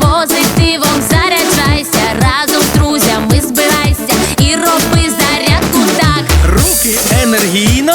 позитивом заряджайся, разом з друзями збирайся і роби зарядку так. Руки енергійно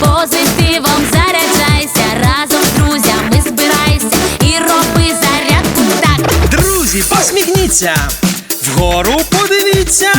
Позитивом заряджайся, разом з друзями збирайся і роби зарядку. Друзі, посміхніться. Вгору подивіться.